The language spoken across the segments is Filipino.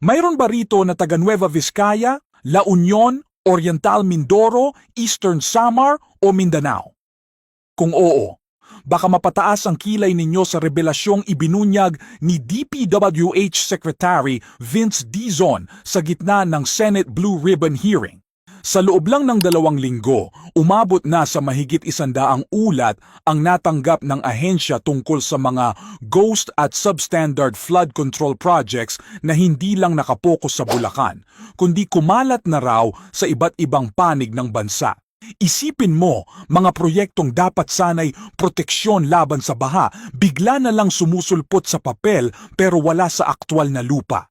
Mayroon ba rito na taga Nueva Vizcaya, La Union, Oriental Mindoro, Eastern Samar o Mindanao? Kung oo, baka mapataas ang kilay ninyo sa revelasyong ibinunyag ni DPWH Secretary Vince Dizon sa gitna ng Senate Blue Ribbon hearing. Sa loob lang ng dalawang linggo, umabot na sa mahigit isandaang ulat ang natanggap ng ahensya tungkol sa mga ghost at substandard flood control projects na hindi lang nakapokus sa Bulacan, kundi kumalat na raw sa iba't ibang panig ng bansa. Isipin mo, mga proyektong dapat sanay proteksyon laban sa baha, bigla na lang sumusulpot sa papel pero wala sa aktwal na lupa.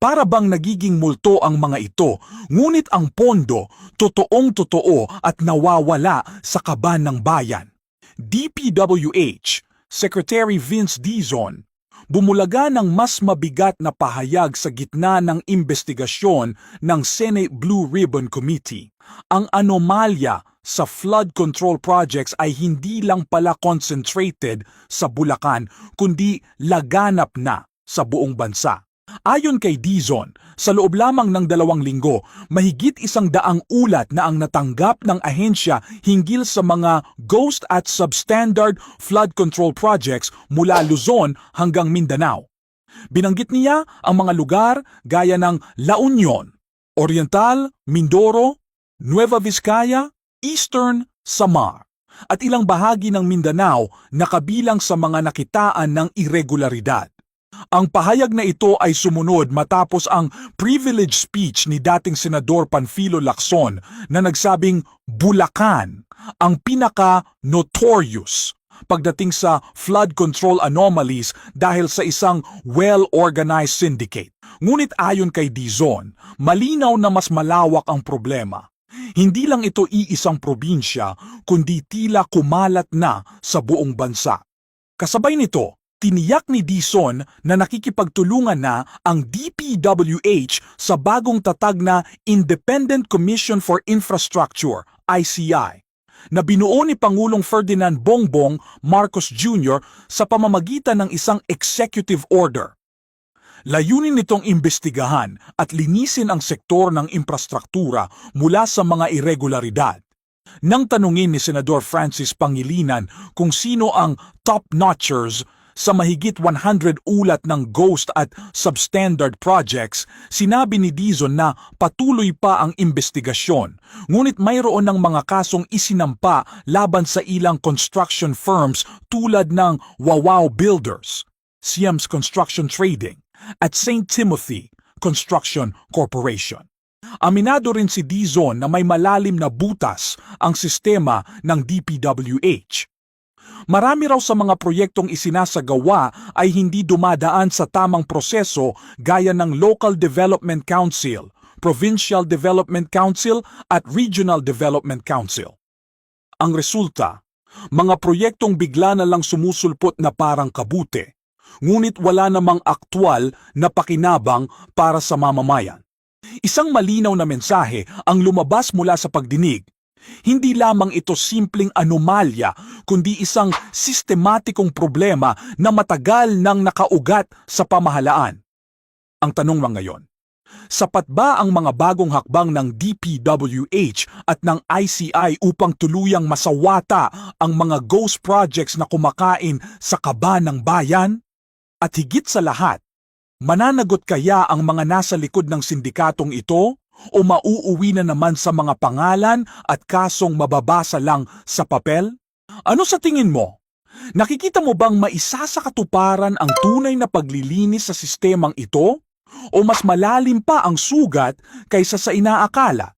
Para bang nagiging multo ang mga ito, ngunit ang pondo, totoong totoo at nawawala sa kaban ng bayan. DPWH, Secretary Vince Dizon, bumulaga ng mas mabigat na pahayag sa gitna ng investigasyon ng Senate Blue Ribbon Committee. Ang anomalya sa flood control projects ay hindi lang pala concentrated sa Bulacan, kundi laganap na sa buong bansa. Ayon kay Dizon, sa loob lamang ng dalawang linggo, mahigit isang daang ulat na ang natanggap ng ahensya hinggil sa mga ghost at substandard flood control projects mula Luzon hanggang Mindanao. Binanggit niya ang mga lugar gaya ng La Union, Oriental, Mindoro, Nueva Vizcaya, Eastern, Samar, at ilang bahagi ng Mindanao na kabilang sa mga nakitaan ng irregularidad. Ang pahayag na ito ay sumunod matapos ang privilege speech ni dating Senador Panfilo Lacson na nagsabing Bulacan ang pinaka-notorious pagdating sa flood control anomalies dahil sa isang well-organized syndicate. Ngunit ayon kay Dizon, malinaw na mas malawak ang problema. Hindi lang ito iisang probinsya, kundi tila kumalat na sa buong bansa. Kasabay nito, tiniyak ni Dison na nakikipagtulungan na ang DPWH sa bagong tatag na Independent Commission for Infrastructure, ICI, na binuo ni Pangulong Ferdinand Bongbong Marcos Jr. sa pamamagitan ng isang executive order. Layunin nitong imbestigahan at linisin ang sektor ng infrastruktura mula sa mga irregularidad. Nang tanungin ni Senador Francis Pangilinan kung sino ang top-notchers sa mahigit 100 ulat ng ghost at substandard projects, sinabi ni Dizon na patuloy pa ang investigasyon. Ngunit mayroon ng mga kasong isinampa laban sa ilang construction firms tulad ng Wawaw Builders, Siams Construction Trading, at St. Timothy Construction Corporation. Aminado rin si Dizon na may malalim na butas ang sistema ng DPWH. Marami raw sa mga proyektong isinasagawa ay hindi dumadaan sa tamang proseso gaya ng Local Development Council, Provincial Development Council at Regional Development Council. Ang resulta, mga proyektong bigla na lang sumusulpot na parang kabute, ngunit wala namang aktwal na pakinabang para sa mamamayan. Isang malinaw na mensahe ang lumabas mula sa pagdinig hindi lamang ito simpleng anomalya, kundi isang sistematikong problema na matagal nang nakaugat sa pamahalaan. Ang tanong lang ngayon, sapat ba ang mga bagong hakbang ng DPWH at ng ICI upang tuluyang masawata ang mga ghost projects na kumakain sa kaba ng bayan? At higit sa lahat, mananagot kaya ang mga nasa likod ng sindikatong ito o mauuwi na naman sa mga pangalan at kasong mababasa lang sa papel? Ano sa tingin mo? Nakikita mo bang maisa sa katuparan ang tunay na paglilinis sa sistemang ito? O mas malalim pa ang sugat kaysa sa inaakala?